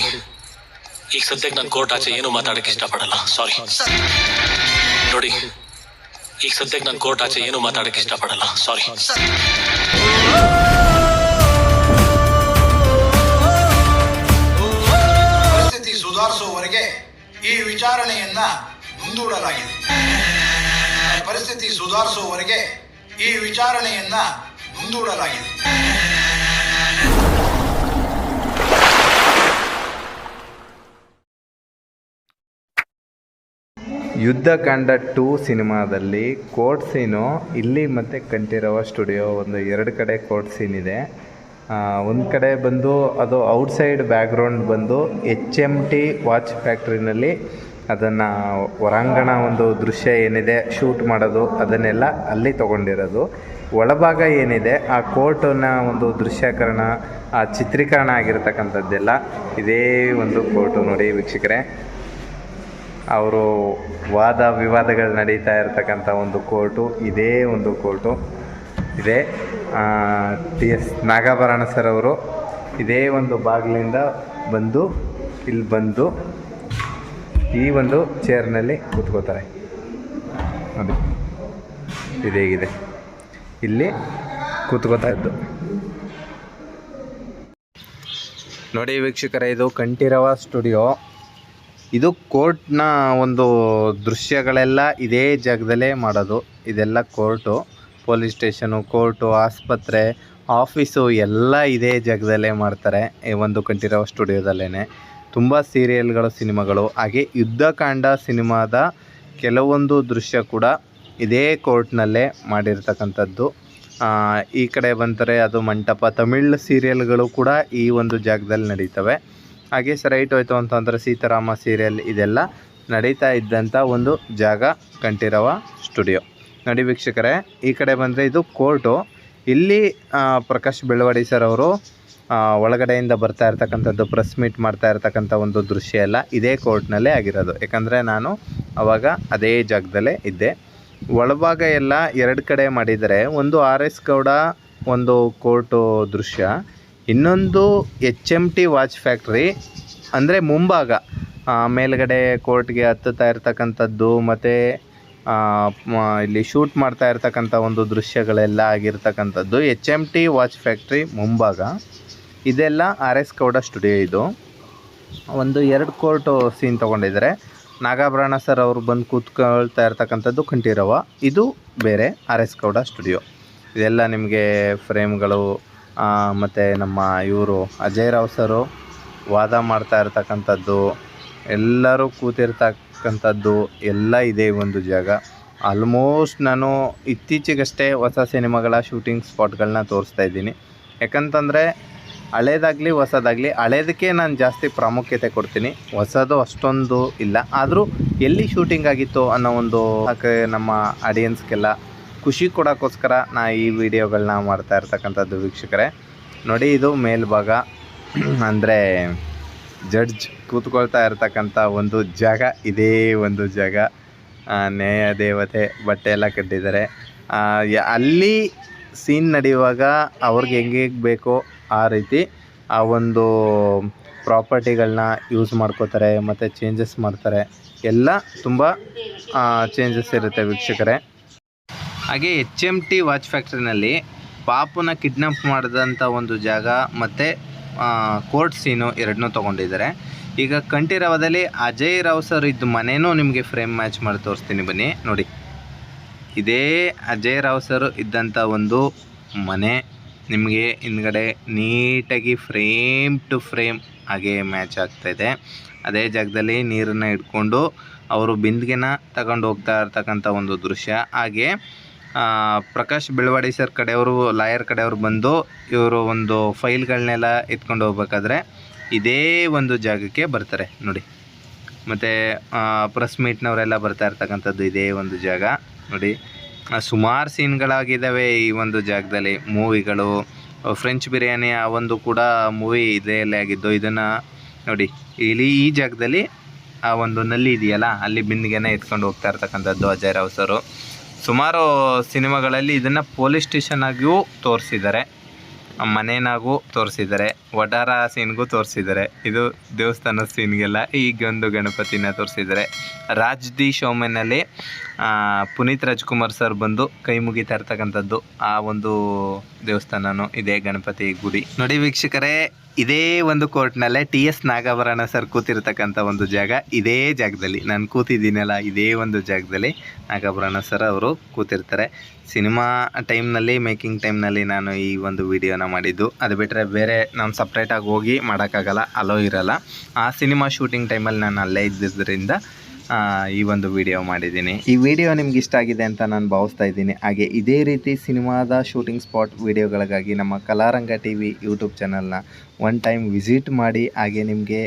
ನೋಡಿ. ಈಗ ಸದ್ಯಕ್ಕೆ ನಾನು ಕೋರ್ಟ್ ಆಚೆ ಏನು ಮಾತಾಡಕ್ಕೆ ಇಷ್ಟಪಡಲ್ಲ. ಸಾರಿ ನೋಡಿ. ಈಗ ಸದ್ಯಕ್ಕೆ ನಾನು ಕೋರ್ಟ್ ಆಚೆ ಏನು ಮಾತಾಡಕ್ಕೆ ಇಷ್ಟಪಡಲ್ಲ. ಸಾರಿ ಪರಿಸ್ಥಿತಿ ಸುಧಾರಿಸುವವರೆಗೆ ಈ ವಿಚಾರಣೆಯನ್ನ ಮುಂದೂಡಲಾಗಿದೆ. ಪರಿಸ್ಥಿತಿ ಸುಧಾರಿಸುವವರೆಗೆ ಈ ವಿಚಾರಣೆಯನ್ನ ಮುಂದೂಡಲಾಗಿದೆ. ಯುದ್ಧಕಾಂಡ ಟೂ ಸಿನಿಮಾದಲ್ಲಿ ಕೋರ್ಟ್ ಸೀನು, ಇಲ್ಲಿ ಮತ್ತು ಕಂಠೀರವ ಸ್ಟುಡಿಯೋ ಒಂದು ಎರಡು ಕಡೆ ಕೋರ್ಟ್ ಸೀನ್ ಇದೆ. ಒಂದು ಕಡೆ ಬಂದು ಅದು ಔಟ್ಸೈಡ್ ಬ್ಯಾಕ್ಗ್ರೌಂಡ್ ಬಂದು ಎಚ್ ಎಂ ಟಿ ವಾಚ್ ಫ್ಯಾಕ್ಟ್ರಿನಲ್ಲಿ ಅದನ್ನು ಹೊರಾಂಗಣ ಒಂದು ದೃಶ್ಯ ಏನಿದೆ, ಶೂಟ್ ಮಾಡೋದು, ಅದನ್ನೆಲ್ಲ ಅಲ್ಲಿ ತೊಗೊಂಡಿರೋದು. ಒಳಭಾಗ ಏನಿದೆ, ಆ ಕೋರ್ಟನ್ನ ಒಂದು ದೃಶ್ಯಕರಣ, ಆ ಚಿತ್ರೀಕರಣ ಆಗಿರತಕ್ಕಂಥದ್ದೆಲ್ಲ ಇದೇ ಒಂದು ಕೋರ್ಟು ನೋಡಿ ವೀಕ್ಷಕರೇ. ಅವರು ವಾದ ವಿವಾದಗಳು ನಡೀತಾ ಇರತಕ್ಕಂಥ ಒಂದು ಕೋರ್ಟು, ಇದೇ ಒಂದು ಕೋರ್ಟು. ಇದೆ ಟಿ ಎಸ್ ನಾಗಾಭರಣ ಸರ್ ಅವರು ಇದೇ ಒಂದು ಬಾಗಿಲಿಂದ ಬಂದು, ಇಲ್ಲಿ ಬಂದು ಈ ಒಂದು ಚೇರ್ನಲ್ಲಿ ಕೂತ್ಕೋತಾರೆ. ಅದು ಇದೇಗಿದೆ ಇಲ್ಲಿ ಕೂತ್ಕೋತಾ ಇದ್ದು. ನೋಡಿ ವೀಕ್ಷಕರೇ, ಇದು ಕಂಠೀರವ ಸ್ಟುಡಿಯೋ. ಇದು ಕೋರ್ಟ್ನ ಒಂದು ದೃಶ್ಯಗಳೆಲ್ಲ ಇದೇ ಜಾಗದಲ್ಲೇ ಮಾಡೋದು. ಇದೆಲ್ಲ ಕೋರ್ಟು, ಪೊಲೀಸ್ ಸ್ಟೇಷನು, ಕೋರ್ಟು, ಆಸ್ಪತ್ರೆ, ಆಫೀಸು ಎಲ್ಲ ಇದೇ ಜಾಗದಲ್ಲೇ ಮಾಡ್ತಾರೆ. ಈ ಒಂದು ಕಂಠೀರವ ಸ್ಟುಡಿಯೋದಲ್ಲೇ ತುಂಬ ಸೀರಿಯಲ್ಗಳು, ಸಿನಿಮಾಗಳು, ಹಾಗೆ ಯುದ್ಧಕಾಂಡ ಸಿನಿಮಾದ ಕೆಲವೊಂದು ದೃಶ್ಯ ಕೂಡ ಇದೇ ಕೋರ್ಟ್ನಲ್ಲೇ ಮಾಡಿರ್ತಕ್ಕಂಥದ್ದು. ಈ ಕಡೆ ಬಂದರೆ ಅದು ಮಂಟಪ. ತಮಿಳ್ ಸೀರಿಯಲ್ಗಳು ಕೂಡ ಈ ಒಂದು ಜಾಗದಲ್ಲಿ ನಡೀತವೆ. ಹಾಗೆ ರೈಟ್ ಹೋಯ್ತು ಅಂತಂದರೆ ಸೀತಾರಾಮ ಸೀರಿಯಲ್ ಇದೆಲ್ಲ ನಡೀತಾ ಇದ್ದಂಥ ಒಂದು ಜಾಗ ಕಂಠೀರವ ಸ್ಟುಡಿಯೋ ನೋಡಿ ವೀಕ್ಷಕರೇ, ಈ ಕಡೆ ಬಂದರೆ ಇದು ಕೋರ್ಟು. ಇಲ್ಲಿ ಪ್ರಕಾಶ್ ಬೆಳವಡಿ ಸರ್ ಅವರು ಒಳಗಡೆಯಿಂದ ಬರ್ತಾ ಇರ್ತಕ್ಕಂಥದ್ದು ಪ್ರೆಸ್ ಮೀಟ್ ಮಾಡ್ತಾ ಇರ್ತಕ್ಕಂಥ ಒಂದು ದೃಶ್ಯ ಎಲ್ಲ ಇದೇ ಕೋರ್ಟ್ನಲ್ಲೇ ಆಗಿರೋದು. ಯಾಕಂದರೆ ನಾನು ಅವಾಗ ಅದೇ ಜಾಗದಲ್ಲೇ ಇದ್ದೆ. ಒಳಭಾಗ ಎಲ್ಲ ಎರಡು ಕಡೆ ಮಾಡಿದರೆ, ಒಂದು ಆರ್ ಎಸ್ ಗೌಡ ಒಂದು ಕೋರ್ಟು ದೃಶ್ಯ ಇನ್ನೊಂದು H M T watch factory ಅಂದರೆ ಮುಂಭಾಗ ಮೇಲುಗಡೆ ಕೋರ್ಟ್ಗೆ ಹತ್ತುತ್ತಾ ಇರ್ತಕ್ಕಂಥದ್ದು, ಮತ್ತು ಇಲ್ಲಿ ಶೂಟ್ ಮಾಡ್ತಾ ಇರ್ತಕ್ಕಂಥ ಒಂದು ದೃಶ್ಯಗಳೆಲ್ಲ ಆಗಿರ್ತಕ್ಕಂಥದ್ದು H M T watch factory ಮುಂಭಾಗ. ಇದೆಲ್ಲ ಆರ್ ಎಸ್ ಗೌಡ ಸ್ಟುಡಿಯೋ ಇದು. ಒಂದು ಎರಡು ಕೋರ್ಟು ಸೀನ್ ತೊಗೊಂಡಿದ್ದಾರೆ. ನಾಗಾಭರಣ ಸರ್ ಅವರು ಬಂದು ಕೂತ್ಕೊಳ್ತಾ ಇರ್ತಕ್ಕಂಥದ್ದು ಕಂಠೀರವ. ಇದು ಬೇರೆ ಆರ್ ಎಸ್ ಗೌಡ ಸ್ಟುಡಿಯೋ ಇದೆಲ್ಲ ನಿಮಗೆ ಫ್ರೇಮ್ಗಳು ಮತ್ತು ನಮ್ಮ ಇವರು ಅಜಯ್ ರಾವ್ ಸರು ವಾದ ಮಾಡ್ತಾ ಇರ್ತಕ್ಕಂಥದ್ದು, ಎಲ್ಲರೂ ಕೂತಿರ್ತಕ್ಕಂಥದ್ದು ಎಲ್ಲ ಇದೆ ಒಂದು ಜಾಗ. ಆಲ್ಮೋಸ್ಟ್ ನಾನು ಇತ್ತೀಚೆಗಷ್ಟೇ ಹೊಸ ಸಿನಿಮಾಗಳ ಶೂಟಿಂಗ್ ಸ್ಪಾಟ್ಗಳನ್ನ ತೋರಿಸ್ತಾ ಇದ್ದೀನಿ. ಯಾಕಂತಂದರೆ ಹಳೇದಾಗಲಿ ಹೊಸದಾಗಲಿ, ಹಳೇದಕ್ಕೆ ನಾನು ಜಾಸ್ತಿ ಪ್ರಾಮುಖ್ಯತೆ ಕೊಡ್ತೀನಿ. ಹೊಸದು ಅಷ್ಟೊಂದು ಇಲ್ಲ. ಆದರೂ ಎಲ್ಲಿ ಶೂಟಿಂಗ್ ಆಗಿತ್ತು ಅನ್ನೋ ಒಂದು ನಮ್ಮ ಆಡಿಯನ್ಸ್ಗೆಲ್ಲ ಖುಷಿ ಕೊಡೋಕ್ಕೋಸ್ಕರ ನಾ ಈ ವಿಡಿಯೋಗಳನ್ನ ಮಾಡ್ತಾ ಇರ್ತಕ್ಕಂಥದ್ದು ವೀಕ್ಷಕರೇ. ನೋಡಿ, ಇದು ಮೇಲ್ಭಾಗ. ಅಂದರೆ ಜಡ್ಜ್ ಕೂತ್ಕೊಳ್ತಾ ಇರ್ತಕ್ಕಂಥ ಒಂದು ಜಾಗ. ಇದೇ ಒಂದು ಜಾಗ. ನ್ಯಾಯ, ದೇವತೆ, ಬಟ್ಟೆ ಎಲ್ಲ ಕಟ್ಟಿದ್ದಾರೆ. ಅಲ್ಲಿ ಸೀನ್ ನಡೆಯುವಾಗ ಅವ್ರಿಗೆ ಹೆಂಗೆ ಬೇಕೋ ಆ ರೀತಿ ಆ ಒಂದು ಪ್ರಾಪರ್ಟಿಗಳನ್ನ ಯೂಸ್ ಮಾಡ್ಕೋತಾರೆ, ಮತ್ತು ಚೇಂಜಸ್ ಮಾಡ್ತಾರೆ. ಎಲ್ಲ ತುಂಬ ಚೇಂಜಸ್ ಇರುತ್ತೆ ವೀಕ್ಷಕರೇ. ಹಾಗೆ ಎಚ್ ಎಂ ಟಿ ವಾಚ್ ಫ್ಯಾಕ್ಟ್ರಿನಲ್ಲಿ ಪಾಪುನ ಕಿಡ್ನಾಪ್ ಮಾಡಿದಂಥ ಒಂದು ಜಾಗ ಮತ್ತು ಕೋರ್ಟ್ ಸೀನು ಎರಡನ್ನೂ ತೊಗೊಂಡಿದ್ದಾರೆ. ಈಗ ಕಂಠೀರವದಲ್ಲಿ ಅಜಯ್ ರಾವ್ ಸರ್ ಇದ್ದ ಮನೆಯೂ ನಿಮಗೆ ಫ್ರೇಮ್ ಮ್ಯಾಚ್ ಮಾಡಿ ತೋರಿಸ್ತೀನಿ ಬನ್ನಿ, ನೋಡಿ. ಇದೇ ಅಜಯ್ ರಾವ್ ಸರ್ ಇದ್ದಂಥ ಒಂದು ಮನೆ, ನಿಮಗೆ ಹಿಂದ್ಗಡೆ ನೀಟಾಗಿ ಫ್ರೇಮ್ ಟು ಫ್ರೇಮ್ ಹಾಗೆ ಮ್ಯಾಚ್ ಆಗ್ತಾಯಿದೆ ಅದೇ ಜಾಗದಲ್ಲಿ ನೀರನ್ನು ಇಟ್ಕೊಂಡು ಅವರು ಬಿಂದಿಗೆನ ತಗೊಂಡು ಹೋಗ್ತಾ ಇರ್ತಕ್ಕಂಥ ಒಂದು ದೃಶ್ಯ. ಹಾಗೆ ಪ್ರಕಾಶ್ ಬೆಳವಾಡಿ ಸರ್ ಕಡೆಯವರು, ಲಾಯರ್ ಕಡೆಯವರು ಬಂದು ಇವರು ಒಂದು ಫೈಲ್ಗಳನ್ನೆಲ್ಲ ಎತ್ಕೊಂಡು ಹೋಗ್ಬೇಕಾದ್ರೆ ಇದೇ ಒಂದು ಜಾಗಕ್ಕೆ ಬರ್ತಾರೆ ನೋಡಿ. ಮತ್ತು ಪ್ರೆಸ್ ಮೀಟ್ನವರೆಲ್ಲ ಬರ್ತಾ ಇರ್ತಕ್ಕಂಥದ್ದು ಇದೇ ಒಂದು ಜಾಗ ನೋಡಿ. ಸುಮಾರು ಸೀನ್ಗಳಾಗಿದ್ದಾವೆ ಈ ಒಂದು ಜಾಗದಲ್ಲಿ. ಮೂವಿಗಳು ಫ್ರೆಂಚ್ ಬಿರಿಯಾನಿ ಆ ಒಂದು ಕೂಡ ಮೂವಿ ಇದೆಯಲ್ಲೇ ಆಗಿದ್ದು. ಇದನ್ನು ನೋಡಿ, ಇಲ್ಲಿ ಈ ಜಾಗದಲ್ಲಿ ಆ ಒಂದು ನಲ್ಲಿ ಇದೆಯಲ್ಲ, ಅಲ್ಲಿ ಬಿಂದಿಗೆನೇ ಎತ್ಕೊಂಡು ಹೋಗ್ತಾ ಇರ್ತಕ್ಕಂಥದ್ದು ಅಜಯ್ ರಾವ್ ಸರು. ಸುಮಾರು ಸಿನಿಮಾಗಳಲ್ಲಿ ಇದನ್ನು ಪೊಲೀಸ್ ಸ್ಟೇಷನ್ ಆಗಿಯೂ ತೋರಿಸಿದ್ದಾರೆ. ಮನೆನಾಗೂ ತೋರಿಸಿದ್ದಾರೆ. ವಡಾರ ಸೀನ್ಗೂ ತೋರಿಸಿದ್ದಾರೆ. ಇದು ದೇವಸ್ಥಾನದ ಸೀನ್ಗೆಲ್ಲ ಈಗೊಂದು ಗಣಪತಿನ ತೋರಿಸಿದ್ದಾರೆ. ರಾಜ್ ದಿ ಶೋಮೆನಲ್ಲಿ ಪುನೀತ್ ರಾಜ್ಕುಮಾರ್ ಸರ್ ಬಂದು ಕೈ ಮುಗಿತಾ ಇರ್ತಕ್ಕಂಥದ್ದು ಆ ಒಂದು ದೇವಸ್ಥಾನನು ಇದೆ ಗಣಪತಿ ಗುಡಿ. ನೋಡಿ ವೀಕ್ಷಕರೇ, ಇದೇ ಒಂದು ಕೋರ್ಟ್ನಲ್ಲೇ ಟಿ ಎಸ್ ನಾಗಾಭರಣ ಸರ್ ಕೂತಿರ್ತಕ್ಕಂಥ ಒಂದು ಜಾಗ ಇದೇ ಜಾಗದಲ್ಲಿ. ನಾನು ಕೂತಿದ್ದೀನಲ್ಲ, ಇದೇ ಒಂದು ಜಾಗದಲ್ಲಿ ನಾಗಾಭರಣ ಸರ್ ಅವರು ಕೂತಿರ್ತಾರೆ. ಸಿನಿಮಾ ಟೈಮ್ನಲ್ಲಿ, ಮೇಕಿಂಗ್ ಟೈಮ್ನಲ್ಲಿ ನಾನು ಈ ಒಂದು ವಿಡಿಯೋನ ಮಾಡಿದ್ದು. ಅದು ಬಿಟ್ಟರೆ ಬೇರೆ ನಾನು ಸಪ್ರೇಟಾಗಿ ಹೋಗಿ ಮಾಡೋಕ್ಕಾಗಲ್ಲ, ಅಲೋ ಇರಲ್ಲ. ಆ ಸಿನಿಮಾ ಶೂಟಿಂಗ್ ಟೈಮಲ್ಲಿ ನಾನು ಅಲ್ಲೇ ಇದ್ದಿದ್ದರಿಂದ ಈ ಒಂದು ವಿಡಿಯೋ ಮಾಡಿದ್ದೀನಿ. ಈ ವಿಡಿಯೋ ನಿಮ್ಗೆ ಇಷ್ಟ ಆಗಿದೆ ಅಂತ ನಾನು ಭಾವಿಸ್ತಾ ಇದ್ದೀನಿ. ಹಾಗೆ ಇದೇ ರೀತಿ ಸಿನಿಮಾದ ಶೂಟಿಂಗ್ ಸ್ಪಾಟ್ ವಿಡಿಯೋಗಳಿಗಾಗಿ ನಮ್ಮ ಕಲಾರಂಗ ಟಿ ವಿ ಯೂಟ್ಯೂಬ್ ಚಾನಲ್ನ ಒನ್ ಟೈಮ್ ವಿಸಿಟ್ ಮಾಡಿ, ಹಾಗೆ ನಿಮಗೆ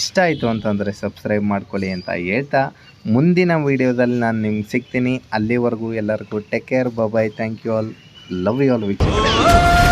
ಇಷ್ಟ ಆಯಿತು ಅಂತಂದರೆ ಸಬ್ಸ್ಕ್ರೈಬ್ ಮಾಡ್ಕೊಳ್ಳಿ ಅಂತ ಹೇಳ್ತಾ, ಮುಂದಿನ ವಿಡಿಯೋದಲ್ಲಿ ನಾನು ನಿಮ್ಗೆ ಸಿಗ್ತೀನಿ. ಅಲ್ಲಿವರೆಗೂ ಎಲ್ಲರಿಗೂ take care bye thank you all love you all ವೀಕ್ಷಕರೇ